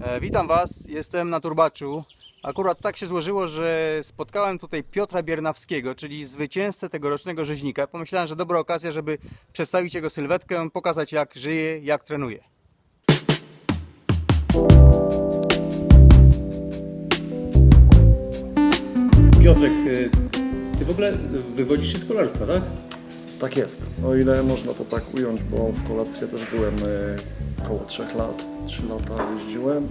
E, Witam Was, jestem na Turbaczu. Akurat tak się złożyło, że spotkałem tutaj Piotra Biernawskiego, czyli zwycięzcę tegorocznego rzeźnika. Pomyślałem, że dobra okazja, żeby przedstawić jego sylwetkę, pokazać jak żyje, jak trenuje. Piotrek, y, ty w ogóle wywodzisz się z kolarstwa, tak? Tak jest, o ile można to tak ująć, bo w kolarstwie też byłem e, około 3 lat, 3 lata jeździłem.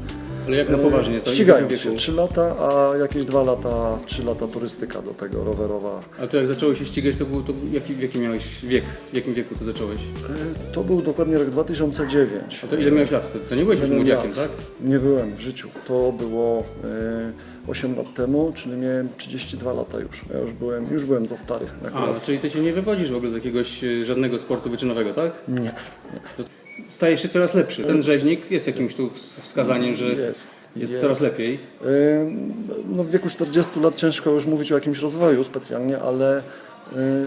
Ale jak na poważnie, to jakim się wieku? 3 lata, a jakieś 2 lata, 3 lata turystyka do tego, rowerowa. A to jak zacząłeś się ścigać, to, był, to jaki, jaki miałeś wiek? W jakim wieku to zacząłeś? E, To był dokładnie rok 2009. A to ile miałeś lat wtedy? To nie byłeś już młodziakiem, lat. tak? Nie byłem w życiu. To było e, 8 lat temu, czyli miałem 32 lata już. Ja już byłem, już byłem za stary na A, kolarstwie. czyli ty się nie wywodzisz w ogóle z jakiegoś y, żadnego sportu wyczynowego, tak? Nie, nie. Stajesz się coraz lepszy. Ten rzeźnik jest jakimś tu ws- wskazaniem, że Jest. jest coraz lepiej. No w wieku 40 lat ciężko już mówić o jakimś rozwoju specjalnie, ale y,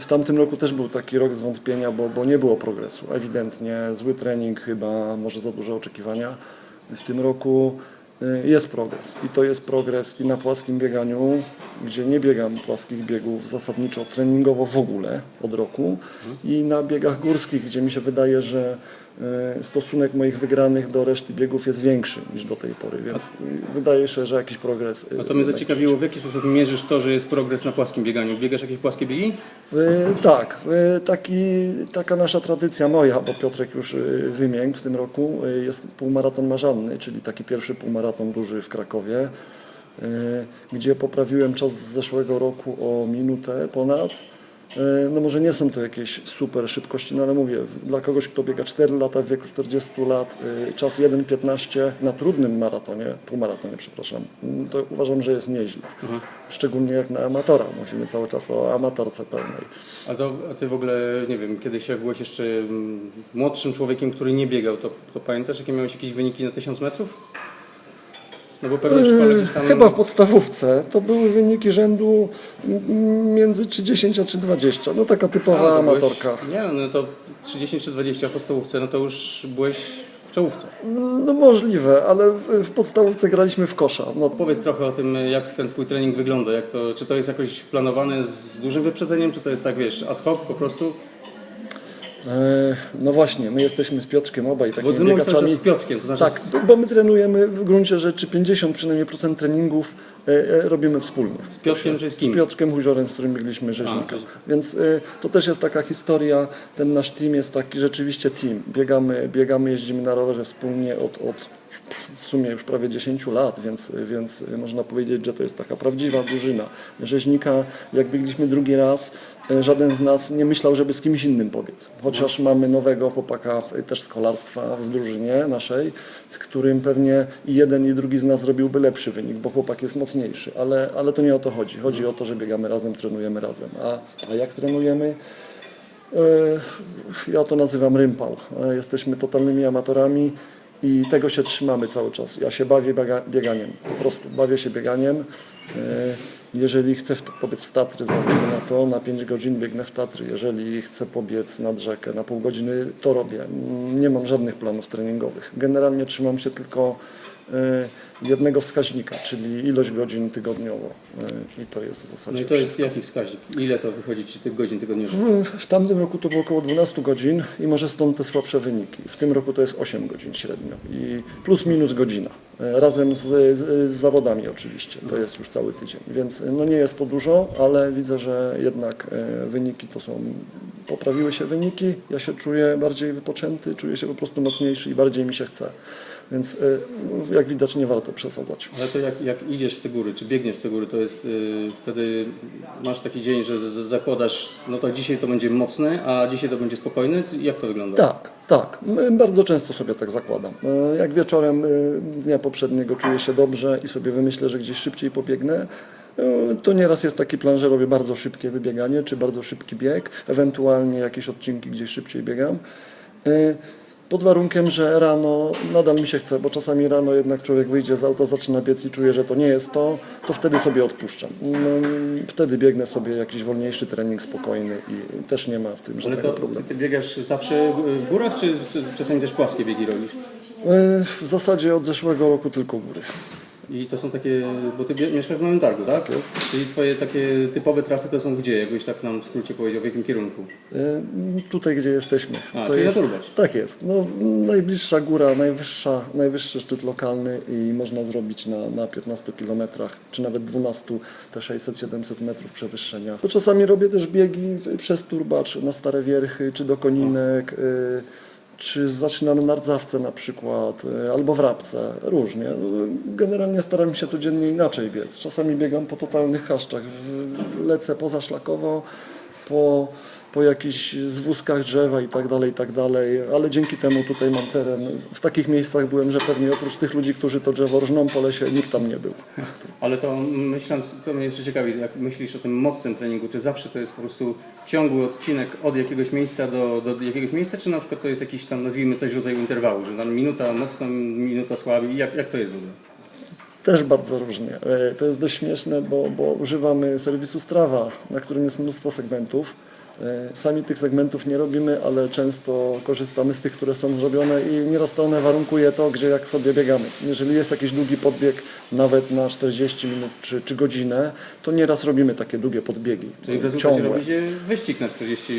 w tamtym roku też był taki rok zwątpienia, bo, bo nie było progresu. Ewidentnie zły trening, chyba może za duże oczekiwania. W tym roku y, jest progres i to jest progres i na płaskim bieganiu, gdzie nie biegam płaskich biegów zasadniczo treningowo w ogóle od roku i na biegach górskich, gdzie mi się wydaje, że stosunek moich wygranych do reszty biegów jest większy niż do tej pory, więc y, wydaje się, że jakiś progres. y, A to mnie zaciekawiło, w jaki sposób mierzysz to, że jest progres na płaskim bieganiu? Biegasz jakieś płaskie biegi? Y, Tak, taki, taka nasza tradycja moja, bo Piotrek już wymiękł w tym roku, jest półmaraton marzanny, czyli taki pierwszy półmaraton duży w Krakowie, gdzie poprawiłem czas z zeszłego roku o minutę ponad. Y, No może nie są to jakieś super szybkości, no ale mówię, dla kogoś, kto biega 4 lata w wieku 40 lat, y, czas 1.15 na trudnym maratonie, półmaratonie przepraszam, mm, to uważam, że jest nieźle. Szczególnie jak na amatora, mówimy cały czas o amatorce pełnej. A, to, a ty w ogóle, nie wiem, kiedyś jak byłeś jeszcze mm, młodszym człowiekiem, który nie biegał, to, to pamiętasz, jakie miałeś jakieś wyniki na 1000 metrów? No bo pewnie szkole gdzieś tam... Yy, Chyba w podstawówce to były wyniki rzędu między czy 10 a czy 20. No taka typowa to byłeś- amatorka. Nie, no to 30 czy 20 w podstawówce, no to już byłeś w czołówce. No możliwe, ale w, w podstawówce graliśmy w kosza. No, Powiedz trochę o tym, jak ten twój trening wygląda, jak to, czy to jest jakoś planowane z dużym wyprzedzeniem, czy to jest tak, wiesz, ad hoc po prostu? E, no właśnie, my jesteśmy z Piotrkiem obaj Bo takimi ty cały czas biegaczami. z Piotrkiem, to znaczy... Tak, bo my trenujemy w gruncie rzeczy 50 przynajmniej procent treningów robimy wspólnie. Z Piotrkiem czy z Z? Piotrkiem Huziorem, z którym biegliśmy rzeźnika. Więc y, to też jest taka historia, ten nasz team jest taki rzeczywiście team. Biegamy, biegamy jeździmy na rowerze wspólnie od, od w sumie już prawie 10 lat, więc, więc można powiedzieć, że to jest taka prawdziwa drużyna. Rzeźnika, jak biegliśmy drugi raz, żaden z nas nie myślał, żeby z kimś innym pobiec. Chociaż mamy nowego chłopaka też z kolarstwa w drużynie naszej, z którym pewnie i jeden i drugi z nas zrobiłby lepszy wynik, bo chłopak jest mocniejszy, ale, ale to nie o to chodzi. Chodzi o to, że biegamy razem, trenujemy razem. A, a jak trenujemy? E, Ja to nazywam rympał. E, Jesteśmy totalnymi amatorami i tego się trzymamy cały czas. Ja się bawię biega, bieganiem, po prostu bawię się bieganiem. E, Jeżeli chcę pobiec w Tatry, załóżmy na to, na 5 godzin biegnę w Tatry. Jeżeli chcę pobiec nad rzekę na pół godziny, to robię. Nie mam żadnych planów treningowych. Generalnie trzymam się tylko jednego wskaźnika, czyli ilość godzin tygodniowo. E, I to jest w zasadzie No i to jest wszystko. jaki wskaźnik? Ile to wychodzi ci tych godzin tygodniowych? Mm, W tamtym roku to było około 12 godzin i może stąd te słabsze wyniki. W tym roku to jest 8 godzin średnio i plus minus godzina. E, Razem z, z, z zawodami oczywiście. To jest już cały tydzień. Więc no nie jest to dużo, ale widzę, że jednak wyniki to są. Poprawiły się wyniki, ja się czuję bardziej wypoczęty, czuję się po prostu mocniejszy i bardziej mi się chce. Więc e, jak widać nie warto przesadzać. Ale to jak, jak idziesz w te góry, czy biegniesz w te góry, to jest y, wtedy masz taki dzień, że z, zakładasz, no to dzisiaj to będzie mocne, a dzisiaj to będzie spokojne? Czy Jak to wygląda? Tak, tak. Bardzo często sobie tak zakładam. E, Jak wieczorem e, dnia poprzedniego czuję się dobrze i sobie wymyślę, że gdzieś szybciej pobiegnę, to nieraz jest taki plan, że robię bardzo szybkie wybieganie, czy bardzo szybki bieg, ewentualnie jakieś odcinki gdzieś szybciej biegam. E, Pod warunkiem, że rano nadal mi się chce, bo czasami rano jednak człowiek wyjdzie z auta, zaczyna biec i czuje, że to nie jest to, to wtedy sobie odpuszczam. No, Wtedy biegnę sobie jakiś wolniejszy trening, spokojny i też nie ma w tym Ale żadnego to problemu. ty biegasz zawsze w górach, czy czasami też płaskie biegi robisz? E, W zasadzie od zeszłego roku tylko góry. I to są takie, bo ty mieszkasz w Nowym Targu, tak? jest. Czyli twoje takie typowe trasy to są gdzie? Jakbyś tak nam w skrócie powiedział, w jakim kierunku? E, Tutaj, gdzie jesteśmy. A, to czyli jest, na Turbacz. Tak jest. No, najbliższa góra, najwyższa, najwyższy szczyt lokalny i można zrobić na, na 15 kilometrach, czy nawet 12, te 600-700 metrów przewyższenia. To czasami robię też biegi przez Turbacz na Stare Wierchy, czy do Koninek, y, czy zaczynam na Rdzawce na przykład, y, albo w Rabce, różnie. Y, Generalnie staram się codziennie inaczej biec. Czasami biegam po totalnych chaszczach, W- lecę pozaszlakowo, po, po jakichś zwózkach drzewa i tak dalej, i tak dalej, ale dzięki temu tutaj mam teren. W takich miejscach byłem, że pewnie oprócz tych ludzi, którzy to drzewo rżną po lesie, nikt tam nie był. Ale to myśląc, to mnie jeszcze ciekawi, jak myślisz o tym mocnym treningu, czy zawsze to jest po prostu ciągły odcinek od jakiegoś miejsca do, do jakiegoś miejsca, czy na przykład to jest jakiś tam, nazwijmy coś rodzaju interwału, że tam minuta mocno, minuta słabiej, jak, jak to jest w ogóle? Też bardzo różnie. E, To jest dość śmieszne, bo, bo używamy serwisu Strava, na którym jest mnóstwo segmentów. E, Sami tych segmentów nie robimy, ale często korzystamy z tych, które są zrobione i nieraz to one warunkuje to, gdzie jak sobie biegamy. Jeżeli jest jakiś długi podbieg, nawet na 40 minut czy, czy godzinę, to nieraz robimy takie długie podbiegi. Czyli w rezultacie ciągłe. robicie wyścig na 40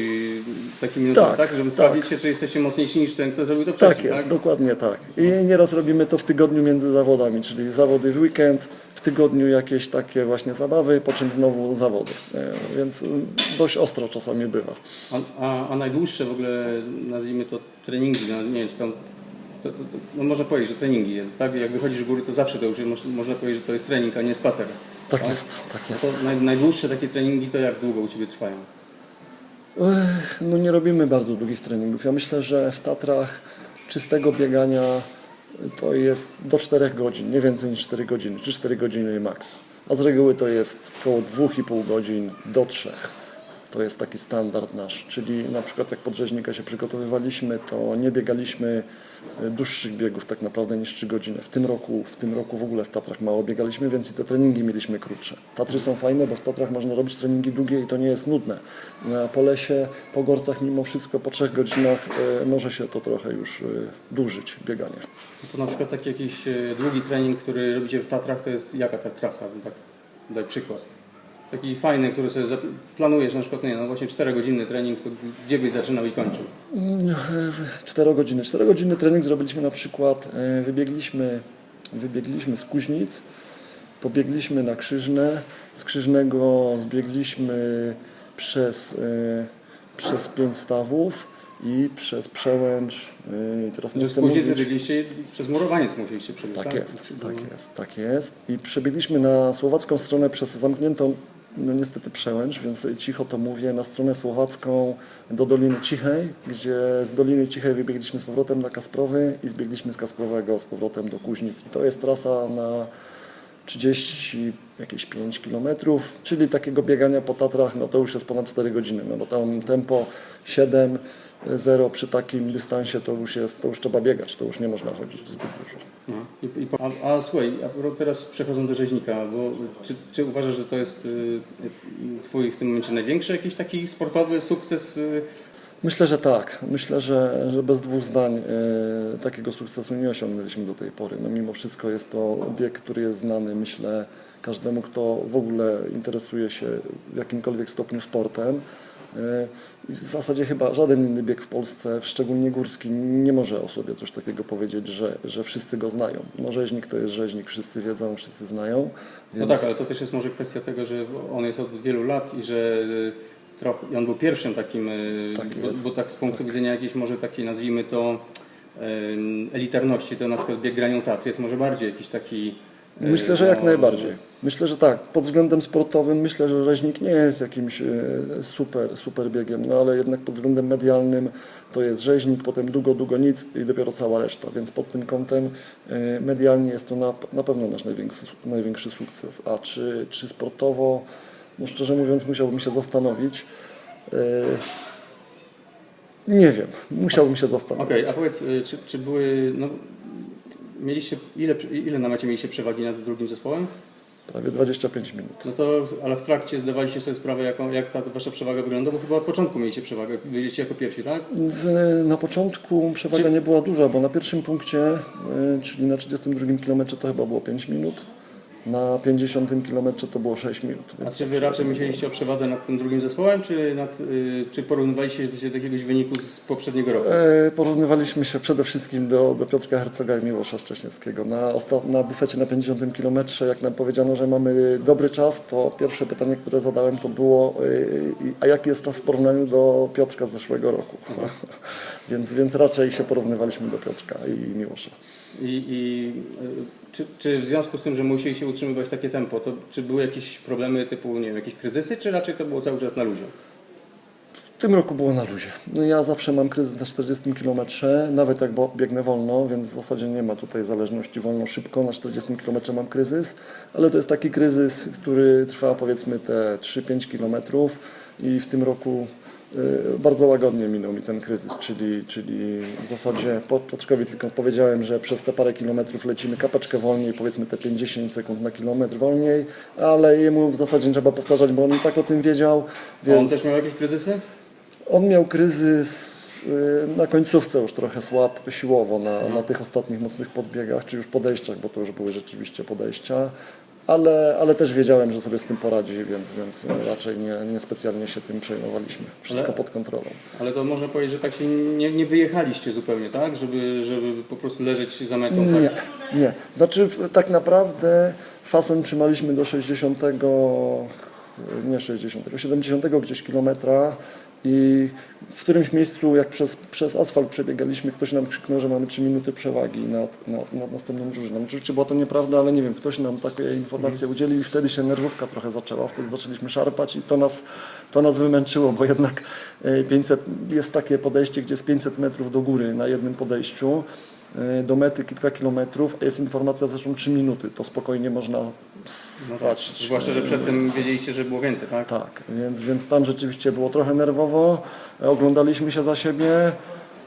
takich minutach, tak? Tak, Żeby tak. sprawdzić się, czy jesteście mocniejsi niż ten, kto zrobił to wcześniej, Tak jest, dokładnie tak. I nieraz robimy to w tygodniu między zawodami, czyli zawody w weekend, tygodniu jakieś takie właśnie zabawy, po czym znowu zawody. E, Więc y, dość ostro czasami bywa. A, a, a najdłuższe w ogóle, nazwijmy to treningi, no, nie wiem, czy tam, to, to, to, no można powiedzieć, że treningi, tak? Jak wychodzisz w góry, to zawsze to już jest, moż- można powiedzieć, że to jest trening, a nie spacer. Tak jest, tak A jest. naj, najdłuższe takie treningi, to jak długo u Ciebie trwają? No nie robimy bardzo długich treningów. Ja myślę, że w Tatrach czystego biegania to jest do 4 godzin, nie więcej niż 4 godziny, czy 4 godziny maks. A z reguły to jest około 2,5 godzin do 3. To jest taki standard nasz, czyli na przykład jak pod rzeźnika się przygotowywaliśmy, to nie biegaliśmy e, dłuższych biegów tak naprawdę niż 3 godziny. W tym roku, w tym roku w ogóle w Tatrach mało biegaliśmy, więc i te treningi mieliśmy krótsze. Tatry są fajne, bo w Tatrach można robić treningi długie i to nie jest nudne. Na po lesie, po gorcach mimo wszystko po 3 godzinach e, może się to trochę już e, dłużyć bieganie. To na przykład taki jakiś długi trening, który robicie w Tatrach, to jest jaka ta trasa? Tak, daj przykład. Taki fajny, który sobie planujesz, na przykład, nie no właśnie 4-godzinny trening, to gdzie byś zaczynał i kończył? 4 godziny. 4 godziny trening zrobiliśmy na przykład, e, wybiegliśmy, wybiegliśmy z Kuźnic, pobiegliśmy na Krzyżne, z Krzyżnego zbiegliśmy przez, e, przez pięć stawów i przez Przełęcz, e, teraz nie chcę mówić. biegliście przez Murowaniec musieliście przebiec, tak? Tak jest, tak jest, tak jest. I przebiegliśmy na słowacką stronę przez zamkniętą, no niestety przełęcz, więc cicho to mówię, na stronę słowacką do Doliny Cichej, gdzie z Doliny Cichej wybiegliśmy z powrotem na Kasprowy i zbiegliśmy z Kasprowego z powrotem do Kuźnic. I to jest trasa na 30, jakieś 5 kilometrów, czyli takiego biegania po Tatrach, no to już jest ponad 4 godziny, no bo tam tempo 7, 0 przy takim dystansie to już jest, to już trzeba biegać, to już nie można chodzić zbyt dużo. No. I, po- a, a słuchaj, a teraz przechodząc do rzeźnika, bo czy, czy uważasz, że to jest y, y, Twój w tym momencie największy jakiś taki sportowy sukces? Y, Myślę, że tak. Myślę, że, że bez dwóch zdań takiego sukcesu nie osiągnęliśmy do tej pory. No, mimo wszystko jest to bieg, który jest znany, myślę, każdemu, kto w ogóle interesuje się w jakimkolwiek stopniu sportem. E, w zasadzie chyba żaden inny bieg w Polsce, szczególnie górski, nie może o sobie coś takiego powiedzieć, że, że wszyscy go znają. No rzeźnik to jest rzeźnik, wszyscy wiedzą, wszyscy znają. No Więc... tak, ale to też jest może kwestia tego, że on jest od wielu lat i że y, trochę, i on był pierwszym takim, y, Tak bo, bo tak z punktu widzenia jakiejś może takiej nazwijmy to elitarności, to na przykład bieg granią Tatry jest może bardziej jakiś taki... Myślę, że jak no, najbardziej. Myślę, że tak. Pod względem sportowym myślę, że rzeźnik nie jest jakimś e, super, super biegiem, no ale jednak pod względem medialnym to jest rzeźnik, potem długo, długo nic i dopiero cała reszta. Więc pod tym kątem e, medialnie jest to na, na pewno nasz największy, największy sukces. A czy, czy sportowo, no szczerze mówiąc, musiałbym się zastanowić. E, Nie wiem, musiałbym się zastanowić. Okej, a powiedz, czy, czy były, no, mieliście, ile, ile na mecie mieliście przewagi nad drugim zespołem? prawie 25 minut. No to, ale w trakcie zdawaliście sobie sprawę, jaką, jak ta wasza przewaga wygląda, bo chyba od początku mieliście przewagę, byliście jako pierwsi, tak? W, na początku przewaga Czy- nie była duża, bo na pierwszym punkcie, y, czyli na 32 km to chyba było 5 minut, na 50 km to było 6 minut. A czy wy raczej myśleliście o przewadze nad tym drugim zespołem, czy, nad, y, czy porównywaliście się do jakiegoś wyniku z poprzedniego roku? E, Porównywaliśmy się przede wszystkim do, do Piotrka Hercoga i Miłosza Szcześniewskiego. Na, na bufecie na 50 km, jak nam powiedziano, że mamy dobry czas, to pierwsze pytanie, które zadałem, to było, y, a jaki jest czas w porównaniu do Piotrka z zeszłego roku? więc, więc raczej się porównywaliśmy do Piotrka i Miłosza. I, i czy, czy w związku z tym, że musieliście utrzymywać takie tempo, to czy były jakieś problemy typu, nie wiem, jakieś kryzysy, czy raczej to było cały czas na luzie? W tym roku było na luzie. No ja zawsze mam kryzys na 40 km, nawet jak biegnę wolno, więc w zasadzie nie ma tutaj zależności wolno, szybko. Na 40 km mam kryzys, ale to jest taki kryzys, który trwa powiedzmy te 3-5 km i w tym roku bardzo łagodnie minął mi ten kryzys, czyli, czyli w zasadzie Piotrkowi tylko powiedziałem, że przez te parę kilometrów lecimy kapeczkę wolniej, powiedzmy te 50 sekund na kilometr wolniej, ale jemu w zasadzie nie trzeba powtarzać, bo on i tak o tym wiedział. A on Więc... też miał jakieś kryzysy? On miał kryzys y, na końcówce już trochę słab siłowo na, na tych ostatnich mocnych podbiegach, czy już podejściach, bo to już były rzeczywiście podejścia, ale, ale też wiedziałem, że sobie z tym poradzi, więc, więc raczej nie, nie specjalnie się tym przejmowaliśmy. Wszystko Ale- pod kontrolą. Ale to można powiedzieć, że tak się nie, nie wyjechaliście zupełnie, tak? Żeby, żeby po prostu leżeć za metą, Nie, tak? nie. Znaczy w- tak naprawdę fason trzymaliśmy do 60, nie 60, 70 gdzieś kilometra i w którymś miejscu jak przez, przez asfalt przebiegaliśmy, ktoś nam krzyknął, że mamy 3 minuty przewagi nad, nad, nad następną drużyną. Oczywiście była to nieprawda, ale nie wiem, ktoś nam takie informacje udzielił i wtedy się nerwówka trochę zaczęła, wtedy zaczęliśmy szarpać i to nas, to nas wymęczyło, bo jednak e, 500, jest takie podejście, gdzie jest 500 metrów do góry na jednym podejściu e, do mety kilka kilometrów, a jest informacja zresztą 3 minuty, to spokojnie można No tak. stracić. Zwłaszcza, że przedtem wiedzieliście, że było więcej, tak? Tak, więc, więc tam rzeczywiście było trochę nerwowo, e, oglądaliśmy się za siebie,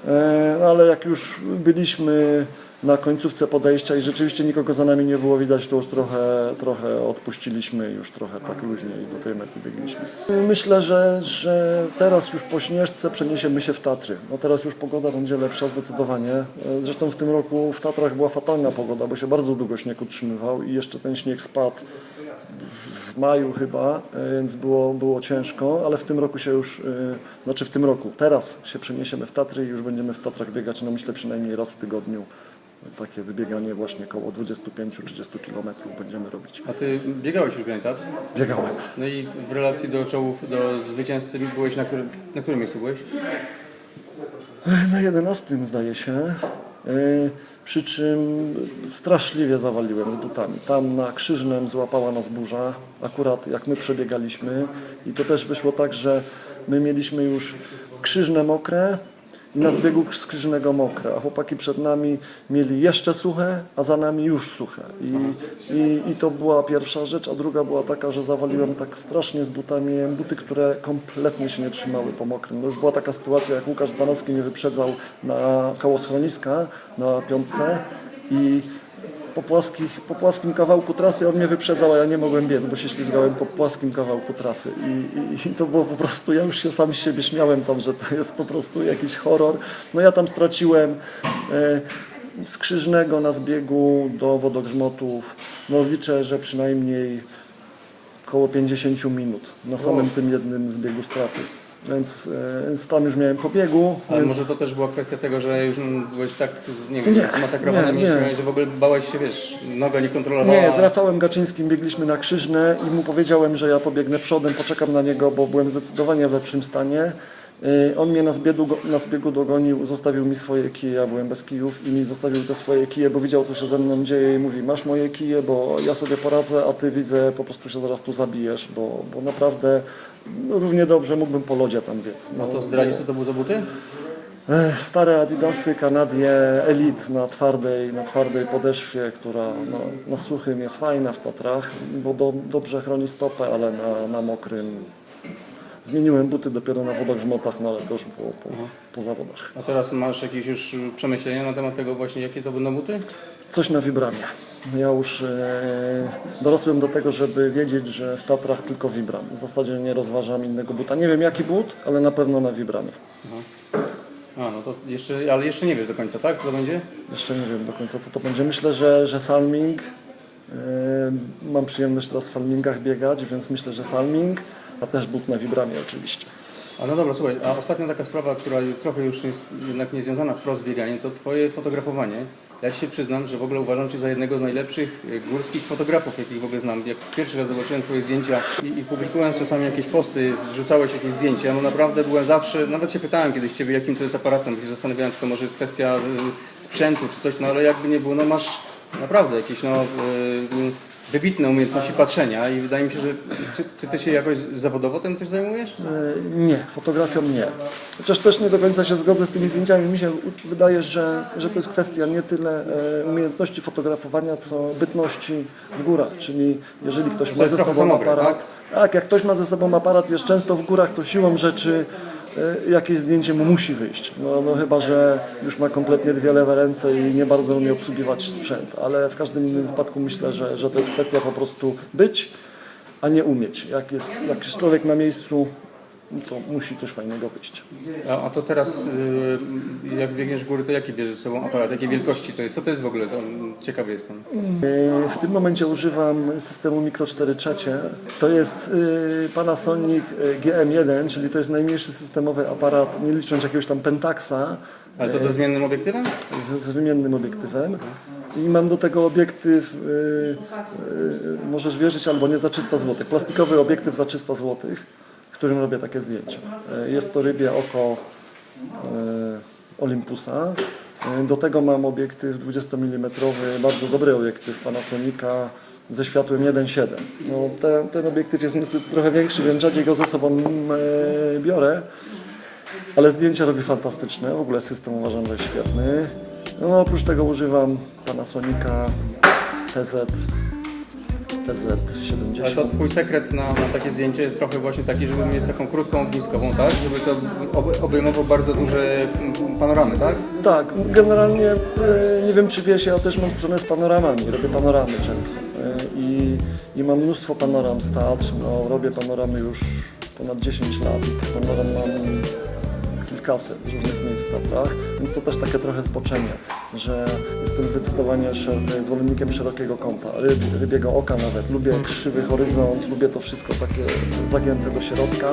e, ale jak już byliśmy na końcówce podejścia i rzeczywiście nikogo za nami nie było widać, to już trochę, trochę odpuściliśmy, już trochę tak luźniej do tej mety biegliśmy. Myślę, że, że teraz już po Śnieżce przeniesiemy się w Tatry. No teraz już pogoda będzie lepsza zdecydowanie. E, Zresztą w tym roku w Tatrach była fatalna pogoda, bo się bardzo długo śnieg utrzymywał i jeszcze ten śnieg spadł w maju chyba, e, więc było, było ciężko, ale w tym roku się już, e, znaczy w tym roku, teraz się przeniesiemy w Tatry i już będziemy w Tatrach biegać, no myślę przynajmniej raz w tygodniu. Takie wybieganie właśnie około 25-30 km będziemy robić. A ty biegałeś już Granitat? Biegałem. No i w relacji do czołów, do zwycięzcy byłeś na którym, na którym miejscu byłeś? Na 11 zdaje się. E, Przy czym straszliwie zawaliłem z butami. Tam na Krzyżnem złapała nas burza, akurat jak my przebiegaliśmy. I to też wyszło tak, że my mieliśmy już krzyżne mokre na zbiegu z krzyżnego mokre, a chłopaki przed nami mieli jeszcze suche, a za nami już suche. I, i, i to była pierwsza rzecz, a druga była taka, że zawaliłem tak strasznie z butami. Buty, które kompletnie się nie trzymały po mokrym. No już była taka sytuacja, jak Łukasz Danowski mnie wyprzedzał na koło schroniska na piątce i po, płaskich, po płaskim kawałku trasy on mnie wyprzedzał, a ja nie mogłem biec, bo się ślizgałem po płaskim kawałku trasy. I, i, I to było po prostu, ja już się sam z siebie śmiałem tam, że to jest po prostu jakiś horror. No ja tam straciłem e, z Krzyżnego na zbiegu do Wodogrzmotów, no liczę, że przynajmniej około 50 minut na samym tym jednym zbiegu straty. Więc, więc tam już miałem po biegu. Ale więc... może to też była kwestia tego, że już mm, byłeś tak, nie wiem, Nie, mięśniami, nie. że w ogóle bałeś się, wiesz, noga nie kontrolowała. Nie, z Rafałem Gaczyńskim biegliśmy na Krzyżne i mu powiedziałem, że ja pobiegnę przodem, poczekam na niego, bo byłem zdecydowanie w lepszym stanie. Yy, On mnie na zbiegu, na zbiegu dogonił, zostawił mi swoje kije, ja byłem bez kijów i mi zostawił te swoje kije, bo widział co się ze mną dzieje i mówi masz moje kije, bo ja sobie poradzę, a ty widzę po prostu się zaraz tu zabijesz, bo, bo naprawdę no, równie dobrze mógłbym po lodzie tam biec. No to zdradzisz, co to były za buty? Ech, Stare Adidasy, Kanadie, Elite na twardej, na twardej podeszwie, która no, na suchym jest fajna w Tatrach, bo do, dobrze chroni stopę, ale na, na mokrym zmieniłem buty dopiero na wodogrzmotach, no ale to już było po, po zawodach. A teraz masz jakieś już przemyślenia na temat tego właśnie, jakie to będą buty? Coś na Vibramie. Ja już e, dorosłem do tego, żeby wiedzieć, że w Tatrach tylko Vibram. W zasadzie nie rozważam innego buta. Nie wiem jaki but, ale na pewno na Vibramie. A, no to jeszcze, ale jeszcze nie wiesz do końca, tak? Co to będzie? Jeszcze nie wiem do końca co to będzie. Myślę, że, że Salming. e, mam przyjemność teraz w Salmingach biegać, więc myślę, że Salming, a też but na Vibramie oczywiście. A no dobra, słuchaj, a ostatnia taka sprawa, która trochę już jest jednak nie związana wprost z bieganiem, to twoje fotografowanie. Ja się przyznam, że w ogóle uważam cię za jednego z najlepszych górskich fotografów, jakich w ogóle znam. Jak pierwszy raz zobaczyłem twoje zdjęcia i, i publikując czasami jakieś posty, wrzucałeś jakieś zdjęcia, no naprawdę byłem zawsze, nawet się pytałem kiedyś ciebie, jakim to jest aparatem, się zastanawiałem, czy to może jest kwestia y, sprzętu, czy coś, no ale jakby nie było, no masz naprawdę jakieś no, y, wybitne umiejętności patrzenia i wydaje mi się, że czy, czy ty się jakoś zawodowo tym też zajmujesz? E, Nie, fotografią nie. Chociaż też nie do końca się zgodzę z tymi zdjęciami. Mi się wydaje, że, że to jest kwestia nie tyle e, umiejętności fotografowania, co bytności w górach. Czyli jeżeli ktoś To ma ze sobą samogry, aparat, tak, jak ktoś ma ze sobą aparat, jest często w górach, to siłą rzeczy jakieś zdjęcie mu musi wyjść. No, no chyba, że już ma kompletnie dwie lewe ręce i nie bardzo umie obsługiwać sprzęt. Ale w każdym innym wypadku myślę, że, że to jest kwestia po prostu być, a nie umieć. Jak jest, jak jest człowiek na miejscu, no to musi coś fajnego wyjść. A, a to teraz, y, jak biegniesz góry, to jaki bierzesz ze sobą aparat? Jakiej wielkości to jest? Co to jest w ogóle? To, mm, ciekawy jestem. E, W tym momencie używam systemu Micro 4 trzecie. To jest e, Panasonic e, GM1, czyli to jest najmniejszy systemowy aparat, nie licząc jakiegoś tam Pentaxa Ale to ze zmiennym obiektywem? z, z wymiennym obiektywem. I mam do tego obiektyw, e, e, możesz wierzyć albo nie, za 300 zł. Plastikowy obiektyw za 300 zł, którym robię takie zdjęcia. E, Jest to rybie oko e, Olympusa. E, Do tego mam obiektyw 20 mm, bardzo dobry obiektyw Panasonica ze światłem 1.7. No, ten, ten obiektyw jest niestety trochę większy, więc rzadziej go ze sobą biorę. Ale zdjęcia robi fantastyczne, w ogóle system uważam, że świetny. No, oprócz tego używam Panasonica TZ, Ale TZ70. to twój sekret na, na takie zdjęcie jest trochę właśnie taki, żeby mieć taką krótką ogniskową, tak? Żeby to ob- obejmowało bardzo duże mm, panoramy, tak? Tak, generalnie e, nie wiem czy wiesz, ja też mam stronę z panoramami, robię panoramy często e, i, i mam mnóstwo panoram z Tatr, no, robię panoramy już ponad 10 lat panoram mam kilkaset z różnych miejsc w Tatrach, więc to też takie trochę zboczenie, że jestem zdecydowanie zwolennikiem szerokiego kąta, ryb, rybiego oka nawet, lubię krzywy horyzont, lubię to wszystko takie zagięte do środka,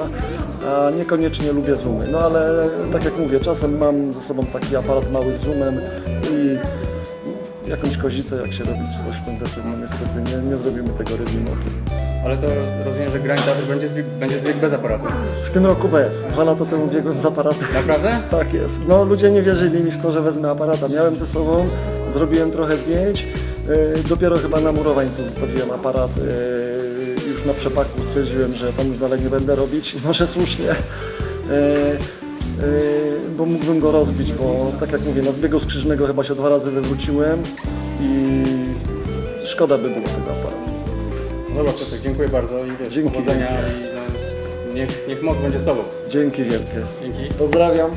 a niekoniecznie lubię zoomy, no ale tak jak mówię, czasem mam ze sobą taki aparat mały z zoomem i jakąś kozicę, jak się robi coś w ten deseń, no niestety nie, nie zrobimy tego rybim okiem. Ale to rozumiem, że teatr będzie zbieg, będzie zbieg bez aparatu. W tym roku bez. Dwa lata temu biegłem z aparatem. Naprawdę? Tak jest. No ludzie nie wierzyli mi w to, że wezmę aparata. Miałem ze sobą, zrobiłem trochę zdjęć. Yy, dopiero chyba na murowańcu zostawiłem aparat. Yy, już na przepaku stwierdziłem, że tam już dalej nie będę robić. I może słusznie. Yy, yy, bo mógłbym go rozbić, bo tak jak mówię, na zbiegu skrzyżnego chyba się dwa razy wywróciłem i szkoda by było tego aparatu. No dobra, Piotrek, dziękuję bardzo i wiesz, Dzięki. powodzenia i no, niech, niech moc będzie z Tobą. Dzięki wielkie. Dzięki. Pozdrawiam.